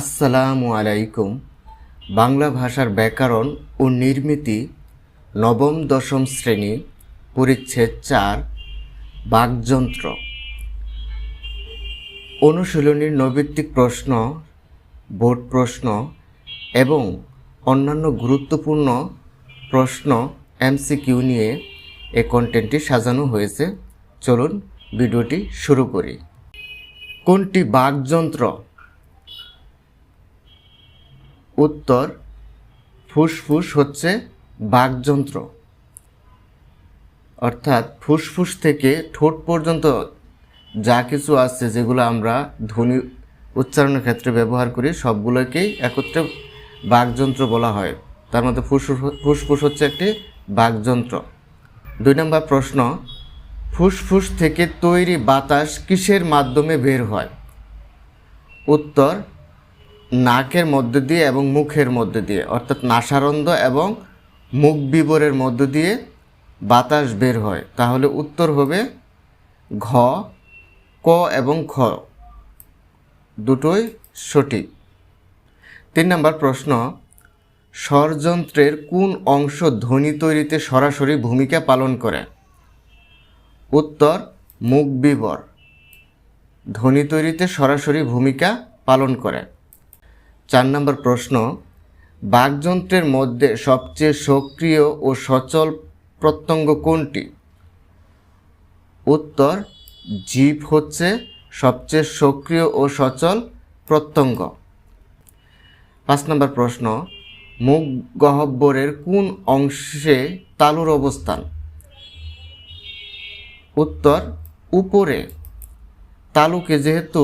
আসসালামু আলাইকুম। বাংলা ভাষার ব্যাকরণ ও নির্মিতি নবম দশম শ্রেণি, পরিচ্ছেদ চার, বাকযন্ত্র। অনুশীলনীর নৈবিত্তিক প্রশ্ন, বোর্ড প্রশ্ন এবং অন্যান্য গুরুত্বপূর্ণ প্রশ্ন এমসিকিউ নিয়ে এই কন্টেন্টটি সাজানো হয়েছে। চলুন ভিডিওটি শুরু করি। কোনটি বাকযন্ত্র? উত্তর ফুসফুস হচ্ছে বাকযন্ত্র অর্থাৎ ফুসফুস থেকে ঠোঁট পর্যন্ত যা কিছু আছে যেগুলো আমরা ধ্বনি উচ্চারণের ক্ষেত্রে ব্যবহার করি, সবগুলোকেই একত্রে বাকযন্ত্র বলা হয়। তার মধ্যে ফুসফুস ফুসফুস হচ্ছে একটি বাকযন্ত্র দুই নম্বর প্রশ্ন, ফুসফুস থেকে তৈরি বাতাস কিসের মাধ্যমে বের হয়? উত্তর নাকের মধ্য দিয়ে এবং মুখের মধ্য দিয়ে, অর্থাৎ নাসারন্ধ্র এবং মুখ বিবরের মধ্য দিয়ে বাতাস বের হয়। তাহলে উত্তর হবে ঘ, ক এবং খ। দুটোই সঠিক। তিন নম্বর প্রশ্ন, স্বরযন্ত্রের কোন অংশ ধ্বনি তৈরিতে সরাসরি ভূমিকা পালন করে? উত্তর, মুখ বিবর। ধ্বনি তৈরিতে সরাসরি ভূমিকা পালন করে। চার নম্বর প্রশ্ন, বাকযন্ত্রের মধ্যে সবচেয়ে সক্রিয় ও সচল প্রত্যঙ্গ কোনটি? উত্তর, জীব হচ্ছে সবচেয়ে সক্রিয় ও সচল প্রত্যঙ্গ। পাঁচ নম্বর প্রশ্ন, মুখ গহব্বরের কোন অংশে তালুর অবস্থান? উত্তর, উপরে। তালুকে যেহেতু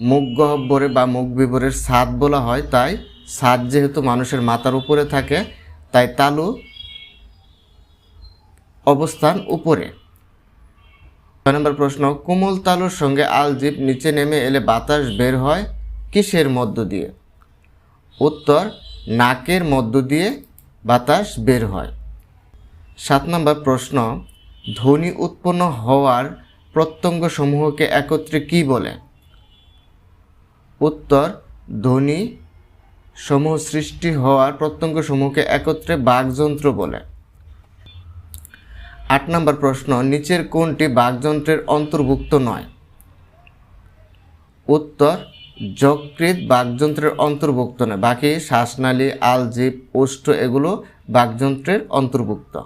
মুখ গহ্বরে বা মুখ বিবরের ছাদ বলা হয়, তাই ছাদ যেহেতু মানুষের মাথার উপরে থাকে, তাই তালু অবস্থান উপরে। ছয় নম্বর প্রশ্ন, কোমল তালুর সঙ্গে আলজিপ নিচে নেমে এলে বাতাস বের হয় কিসের মধ্য দিয়ে? উত্তর, নাকের মধ্য দিয়ে বাতাস বের হয়। সাত নম্বর প্রশ্ন, ধ্বনি উৎপন্ন হওয়ার প্রত্যঙ্গ সমূহকে একত্রে কি বলে? উত্তর, ধ্বনি সমূহ সৃষ্টি হওয়ার প্রত্যঙ্গ সমূহকে একত্রে বাকযন্ত্র বলে। আট নম্বর প্রশ্ন, নিচের কোনটি বাকযন্ত্রের অন্তর্ভুক্ত নয়? উত্তর যকৃত বাকযন্ত্রের অন্তর্ভুক্ত নয়। বাকি শ্বাসনালী, আলজিপ, ওষ্ঠ এগুলো বাকযন্ত্রের অন্তর্ভুক্ত।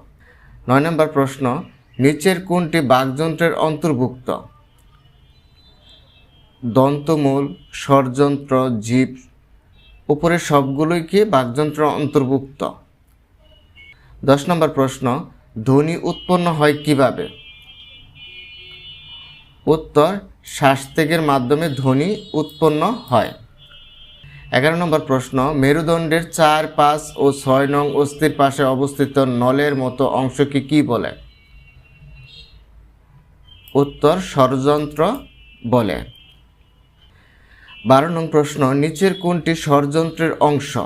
নয় নম্বর প্রশ্ন, নিচের কোনটি বাকযন্ত্রের অন্তর্ভুক্ত? দন্তমূল, ষড়যন্ত্র, জীব, উপরের সবগুলোই কি বাকযন্ত্র অন্তর্ভুক্ত? দশ নম্বর প্রশ্ন, ধ্বনি উৎপন্ন হয় কীভাবে? উত্তর, শ্বাসত্যাগের মাধ্যমে ধ্বনি উৎপন্ন হয়। এগারো নম্বর প্রশ্ন, মেরুদণ্ডের চার, পাঁচ ও ছয় নং অস্থির পাশে অবস্থিত নলের মতো অংশকে কি বলে? উত্তর, ষড়যন্ত্র বলে। বারো নং প্রশ্ন, নিচের কোনটি ষড়যন্ত্রের অংশ?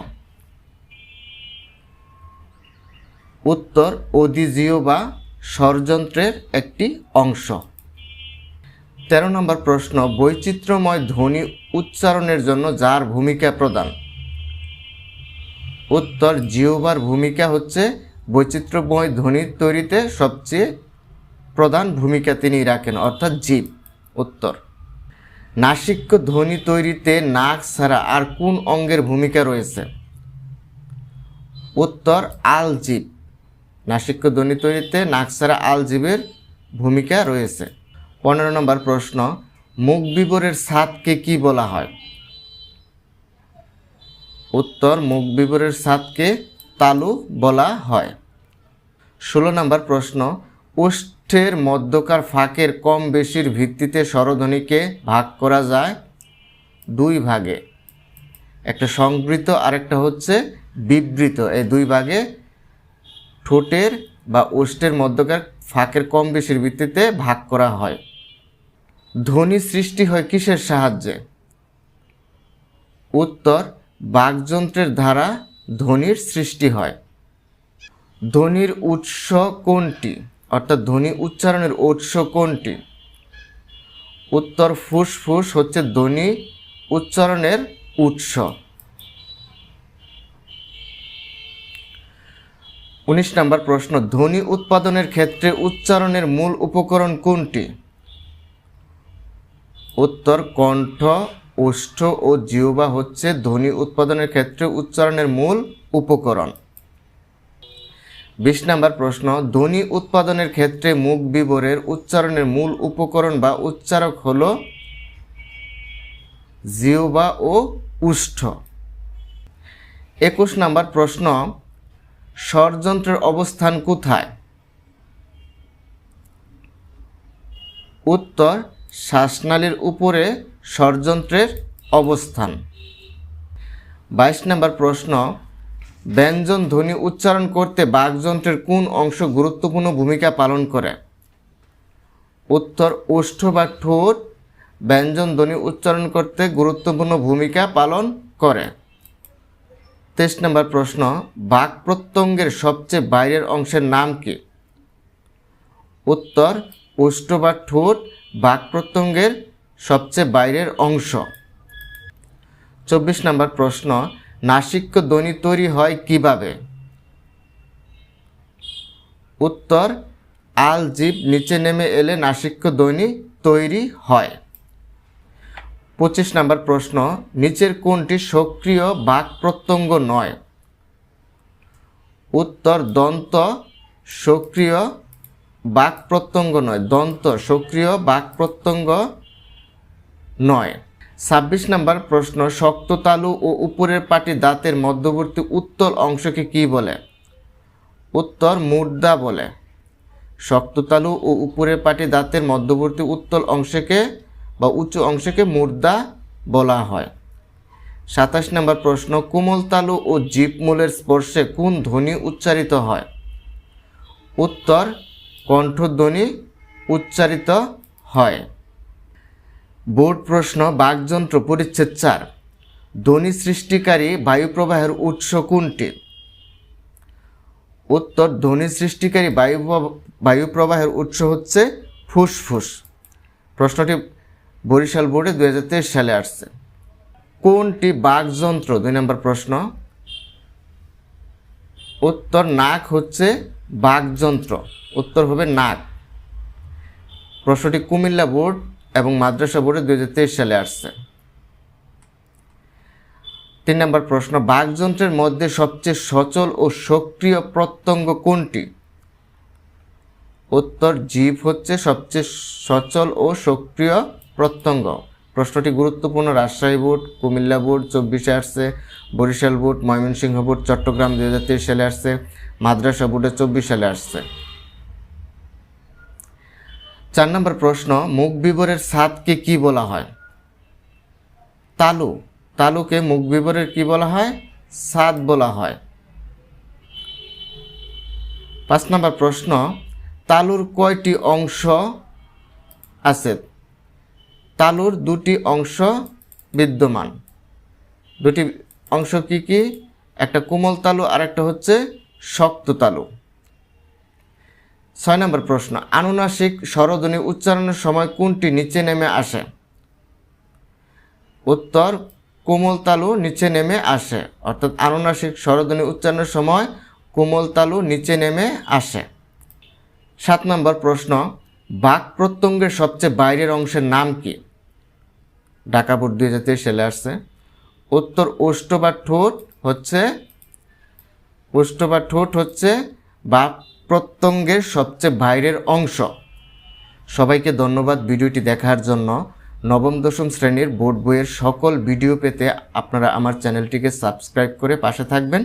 উত্তর অদিজিও বা ষড়যন্ত্রের একটি অংশ। তেরো নম্বর প্রশ্ন, বৈচিত্র্যময় ধ্বনি উচ্চারণের জন্য যার ভূমিকা প্রদান উত্তর জিওবার ভূমিকা হচ্ছে বৈচিত্র্যময় ধ্বনি তৈরিতে সবচেয়ে প্রধান ভূমিকা তিনি রাখেন, অর্থাৎ জীব। উত্তর। নাসিক্য ধ্বনি তৈরিতে নাক ছাড়া আর কোন অঙ্গের ভূমিকা রয়েছে? উত্তর, আলজীব। নাসিক্য ধ্বনি তৈরিতে নাক ছাড়া আলজীবের ভূমিকা রয়েছে। পনেরো নম্বর প্রশ্ন, মুখ বিবরের ছাদকে কি বলা হয়? উত্তর, মুখ বিবরের ছাদকে তালু বলা হয়। ষোলো নম্বর প্রশ্ন ওষ্ঠের মধ্যকার ফাঁকের কম বেশির ভিত্তিতে স্বরধ্বনিকে ভাগ করা যায় দুই ভাগে। একটা সংবৃত, আরেকটা হচ্ছে বিবৃত। এই দুই ভাগে ঠোঁটের বা ওষ্ঠের মধ্যকার ফাঁকের কম বেশির ভিত্তিতে ভাগ করা হয়। ধ্বনি সৃষ্টি হয় কিসের সাহায্যে? উত্তর, বাকযন্ত্রের দ্বারা ধ্বনির সৃষ্টি হয়। ধ্বনির উৎস কোনটি? অর্থাৎ ধ্বনি উচ্চারণের উৎস কোনটি? উত্তর ফুসফুস হচ্ছে ধ্বনি উচ্চারণের উৎস। উনিশ নম্বর প্রশ্ন, ধ্বনি উৎপাদনের ক্ষেত্রে উচ্চারণের মূল উপকরণ কোনটি? উত্তর, কণ্ঠ, ওষ্ঠ ও জিহ্বা হচ্ছে ধ্বনি উৎপাদনের ক্ষেত্রে উচ্চারণের মূল উপকরণ। বিশ নম্বর প্রশ্ন, ধ্বনি উৎপাদনের ক্ষেত্রে মুখ বিবরের উচ্চারণের মূল উপকরণ বা উচ্চারক হল জিহ্বা ও উষ্ঠ। একুশ নম্বর প্রশ্ন, স্বরযন্ত্রের অবস্থান কোথায়? উত্তর, শ্বাসনালীর উপরে স্বরযন্ত্রের অবস্থান। বাইশ নম্বর প্রশ্ন ব্যঞ্জন ধ্বনি উচ্চারণ করতে বাকযন্ত্রের কোন অংশ গুরুত্বপূর্ণ ভূমিকা পালন করে? উত্তর, ওষ্ঠ বা ঠোঁট। ব্যঞ্জন ধ্বনি উচ্চারণ করতে গুরুত্বপূর্ণ ভূমিকা পালন করে। তেইশ নম্বর প্রশ্ন বাক প্রত্যঙ্গের সবচেয়ে বাইরের অংশের নাম কি? উত্তর, ওষ্ঠ বা ঠোঁট বাক প্রত্যঙ্গের সবচেয়ে বাইরের অংশ। চব্বিশ নম্বর প্রশ্ন নাসিক্য ধ্বনি তৈরি হয় কীভাবে? উত্তর, আল জীব নিচে নেমে এলে নাসিক্য ধ্বনি তৈরি হয়। পঁচিশ নম্বর প্রশ্ন, নিচের কোনটি সক্রিয় বাক প্রত্যঙ্গ নয়। উত্তর, দন্ত সক্রিয় বাক প্রত্যঙ্গ নয়। দন্ত সক্রিয় বাক প্রত্যঙ্গ নয়। ছাব্বিশ নম্বর প্রশ্ন, শক্ত তালু ও উপরের পাটি দাঁতের মধ্যবর্তী উত্তল অংশকে কি বলে? উত্তর, মুর্দা বলে। শক্ত তালু ও উপরের পাটি দাঁতের মধ্যবর্তী উত্তল অংশকে বা উঁচু অংশকে মুর্দা বলা হয়। সাতাশ নম্বর প্রশ্ন, কোমল তালু ও জীবমূলের স্পর্শে কোন ধ্বনি উচ্চারিত হয়? উত্তর, কণ্ঠধ্বনি উচ্চারিত হয়। বোর্ড প্রশ্ন, বাকযন্ত্র পরিচ্ছেদ চার। ধ্বনি সৃষ্টিকারী বায়ুপ্রবাহের উৎস কোনটি? উত্তর, ধ্বনি সৃষ্টিকারী বায়ু বায়ুপ্রবাহের উৎস হচ্ছে ফুসফুস। প্রশ্নটি বরিশাল বোর্ডে দুই হাজার তেইশ সালে আসছে। কোনটি বাকযন্ত্র? দুই নম্বর প্রশ্ন। উত্তর, নাক হচ্ছে বাকযন্ত্র। উত্তর হবে নাক। প্রশ্নটি কুমিল্লা বোর্ড এবং মাদ্রাসা বোর্ডে দুই হাজার তেইশ সালে আসছে। তিন নম্বর প্রশ্ন, বাকযন্ত্রের মধ্যে সবচেয়ে সচল ও সক্রিয় প্রত্যঙ্গ কোনটি? উত্তর, জীব হচ্ছে সবচেয়ে সচল ও সক্রিয় প্রত্যঙ্গ। প্রশ্নটি গুরুত্বপূর্ণ, রাজশাহী বোর্ড, কুমিল্লা বোর্ড, চব্বিশে আসছে, বরিশাল বোর্ড, ময়মনসিংহ বোর্ড, চট্টগ্রাম দুই হাজার তেইশ সালে আসছে, মাদ্রাসা বোর্ডে চব্বিশ সালে আসছে। চার নম্বর প্রশ্ন, মুখ বিবরের সাতকে কি বলা হয়? তালু। তালুকে মুখ বিবরের কি বলা হয়? সাত বলা হয়। পাঁচ নম্বর প্রশ্ন, তালুর কয়টি অংশ আছে? তালুর দুটি অংশ বিদ্যমান। দুটি অংশ কি কি? একটা কোমল তালু আর একটা হচ্ছে শক্ত তালু। ছয় নম্বর প্রশ্ন, আনুনাসিক স্বরধ্বনি উচ্চারণের সময় কোনটি নিচে নেমে আসে? উত্তর, কোমল তালু নিচে নেমে আসে। অর্থাৎ আনুনাসিক স্বরধ্বনি উচ্চারণের সময় কোমল তালু নিচে নেমে আসে। সাত নম্বর প্রশ্ন, বাক প্রত্যঙ্গের সবচেয়ে বাইরের অংশের নাম কি? ঢাকা বোর্ড দুই হাজার তেইশ সালে আসছে। উত্তর, ওষ্ঠ বা ঠোঁট হচ্ছে, ওষ্ঠ বা ঠোঁট হচ্ছে বাক প্রত্যঙ্গের সবচেয়ে বাইরের অংশ। সবাইকে ধন্যবাদ ভিডিওটি দেখার জন্য। নবম, দশম শ্রেণির বোর্ড বইয়ের সকল ভিডিও পেতে আপনারা আমার চ্যানেলটিকে সাবস্ক্রাইব করে পাশে থাকবেন।